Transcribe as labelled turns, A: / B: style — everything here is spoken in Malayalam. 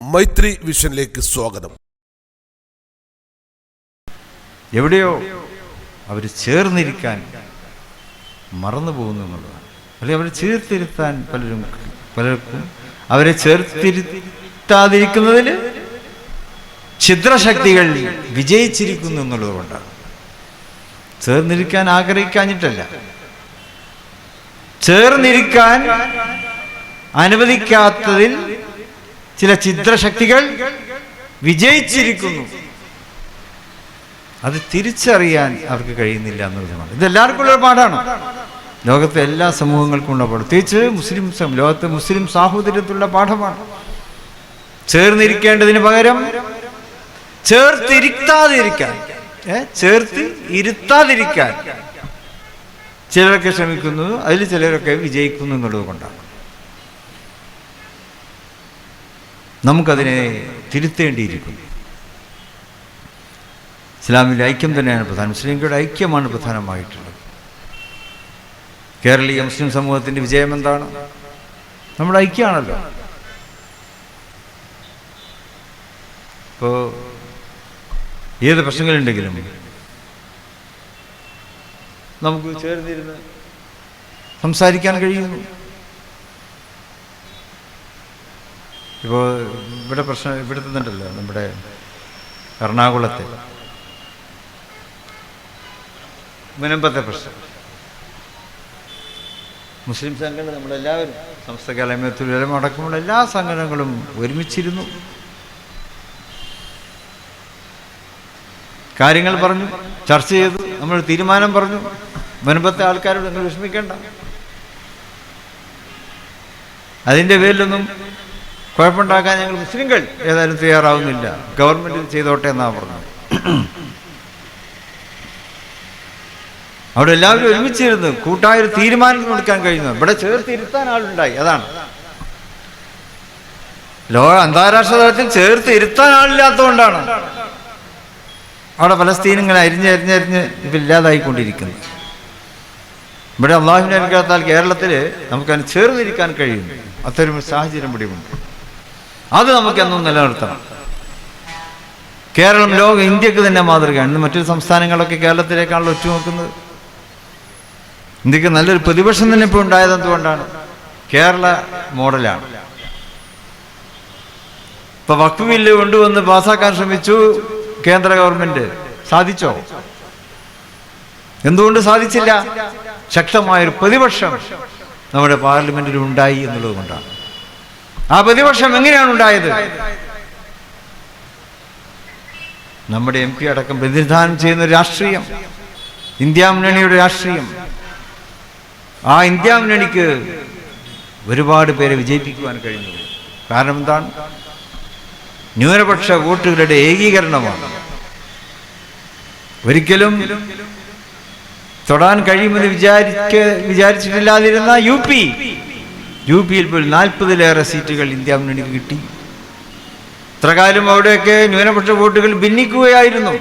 A: മൈത്രി വിഷനിലേക്ക് സ്വാഗതം.
B: എവിടെയോ അവർ ചേർന്നിരിക്കാൻ മറന്നു പോകുന്നു എന്നുള്ളതാണ്. അല്ലെങ്കിൽ അവരെ ചേർത്തിരുത്താൻ പലരും പലർക്കും അവരെ ചേർത്തിരുത്താതിരിക്കുന്നതിൽ ഛിദ്രശക്തികൾ വിജയിച്ചിരിക്കുന്നു എന്നുള്ളത് കൊണ്ടാണ്. ചേർന്നിരിക്കാൻ ആഗ്രഹിക്കാഞ്ഞിട്ടല്ല. ചേർന്നിരിക്കാൻ അനുവദിക്കാത്തതിൽ ചില ചിത്രശക്തികൾ വിജയിച്ചിരിക്കുന്നു. അത് തിരിച്ചറിയാൻ അവർക്ക് കഴിയുന്നില്ല എന്നുള്ളതാണ് ഇതെല്ലാവർക്കും ഉള്ള പാഠമാണ്. ലോകത്തെ എല്ലാ സമൂഹങ്ങൾക്കും ഉള്ള പാഠം. പ്രത്യേകിച്ച് മുസ്ലിം ലോകത്തെ മുസ്ലിം സാഹോദര്യത്തിലുള്ള പാഠമാണ്. ചേർന്നിരിക്കേണ്ടതിന് പകരം ചേർത്തിരുത്താതിരിക്കാൻ ചേർത്ത് ഇരുത്താതിരിക്കാൻ. ചിലരൊക്കെ ശ്രമിക്കുന്നു അതിൽ ചിലരൊക്കെ വിജയിക്കുന്നു എന്നുള്ളത് കൊണ്ടാണ്. നമുക്കതിനെ തിരുത്തേണ്ടിയിരിക്കുന്നു. ഇസ്ലാമിലെ ഐക്യം തന്നെയാണ് പ്രധാനം. മുസ്ലിംകളുടെ ഐക്യമാണ് പ്രധാനമായിട്ടുള്ളത്. കേരളീയ മുസ്ലിം സമൂഹത്തിന്റെ വിജയം എന്താണ്? നമ്മുടെ ഐക്യമാണല്ലോ. ഇപ്പോൾ ഏത് പ്രശ്നങ്ങളുണ്ടെങ്കിലും നമുക്ക് ചേർന്നിരുന്ന് സംസാരിക്കാൻ കഴിയുന്നു. ഇപ്പോൾ ഇവിടെ പ്രശ്നം ഇവിടുത്തെ തന്നെയല്ലോ നമ്മുടെ എറണാകുളത്തെ. മുനമ്പത്തെ പ്രശ്നം. മുസ്ലിം സംഘടന നമ്മളെല്ലാവരും സമസ്ത കലമയത്തുലം അടക്കമുള്ള എല്ലാ സംഘടനകളും ഒരുമിച്ചിരുന്നു. കാര്യങ്ങൾ പറഞ്ഞു ചർച്ച ചെയ്തു നമ്മൾ തീരുമാനം പറഞ്ഞു. മുൻപത്തെ ആൾക്കാരോട് നിങ്ങൾ വിഷമിക്കേണ്ട. അതിന്റെ പേരിലൊന്നും കുഴപ്പമുണ്ടാക്കാൻ ഞങ്ങൾ മുസ്ലിങ്ങൾ ഏതായാലും തയ്യാറാവുന്നില്ല. ഗവൺമെന്റ് ചെയ്തോട്ടെ എന്നാണ് പറഞ്ഞത്. അവിടെ എല്ലാവരും ഒരുമിച്ചിരുന്നു കൂട്ടായ ഒരു തീരുമാനം എടുക്കാൻ കഴിയുന്നു. ഇവിടെ ചേർത്തിരുത്താൻ ആളുണ്ടായി. അതാണ്. ലോക അന്താരാഷ്ട്ര തലത്തിൽ ചേർത്ത് ഇരുത്താൻ ആളില്ലാത്തതുകൊണ്ടാണ് അവിടെ പലസ്തീൻ ഇങ്ങനെ അരിഞ്ഞ് അരിഞ്ഞരിഞ്ഞ് ഇപ്പം ഇവിടെ അള്ളാഹുവിനെ അനുഗ്രഹത്താൽ കേരളത്തിൽ നമുക്കതിന് ചേർന്നിരിക്കാൻ കഴിയുന്നു. അത്തരം സാഹചര്യം ഇവിടെയുണ്ട് അത് നമുക്ക് എന്നും നിലനിർത്തണം. കേരളം ലോക ഇന്ത്യയ്ക്ക് തന്നെ മാതൃകയാണ്. ഇന്ന് മറ്റൊരു സംസ്ഥാനങ്ങളൊക്കെ കേരളത്തിലേക്കാണല്ലോ ഒറ്റുനോക്കുന്നത്. ഇന്ത്യയ്ക്ക് നല്ലൊരു പ്രതിപക്ഷം തന്നെ ഇപ്പോൾ ഉണ്ടായത് എന്തുകൊണ്ടാണ്? കേരള മോഡലാണ്. ഇപ്പൊ വക്ഫ് ബില്ല് കൊണ്ടുവന്ന് പാസ്സാക്കാൻ ശ്രമിച്ചു കേന്ദ്ര ഗവൺമെന്റ്. സാധിച്ചോ? എന്തുകൊണ്ട് സാധിച്ചില്ല? ശക്തമായൊരു പ്രതിപക്ഷം നമ്മുടെ പാർലമെന്റിൽ ഉണ്ടായി എന്നുള്ളത് കൊണ്ടാണ്. ആ പ്രതിപക്ഷം എങ്ങനെയാണ് ഉണ്ടായത്? നമ്മുടെ എം പി അടക്കം പ്രതിനിധാനം ചെയ്യുന്ന രാഷ്ട്രീയം. ഇന്ത്യ മുന്നണിയുടെ രാഷ്ട്രീയം. ആ ഇന്ത്യ മുന്നണിക്ക് ഒരുപാട് പേരെ വിജയിപ്പിക്കുവാൻ കഴിഞ്ഞു കാരണം എന്താണ്? ന്യൂനപക്ഷ വോട്ടുകളുടെ ഏകീകരണമാണ്. ഒരിക്കലും തൊടാൻ കഴിയുമെന്ന് വിചാരിക്ക വിചാരിച്ചിട്ടില്ലാതിരുന്ന യു പി യു പിയിൽ പോലും നാൽപ്പതിലേറെ സീറ്റുകൾ ഇന്ത്യ മുന്നണിക്ക് കിട്ടി. ഇത്രകാലം അവിടെയൊക്കെ ന്യൂനപക്ഷ വോട്ടുകൾ ഭിന്നിക്കുകയായിരുന്നു.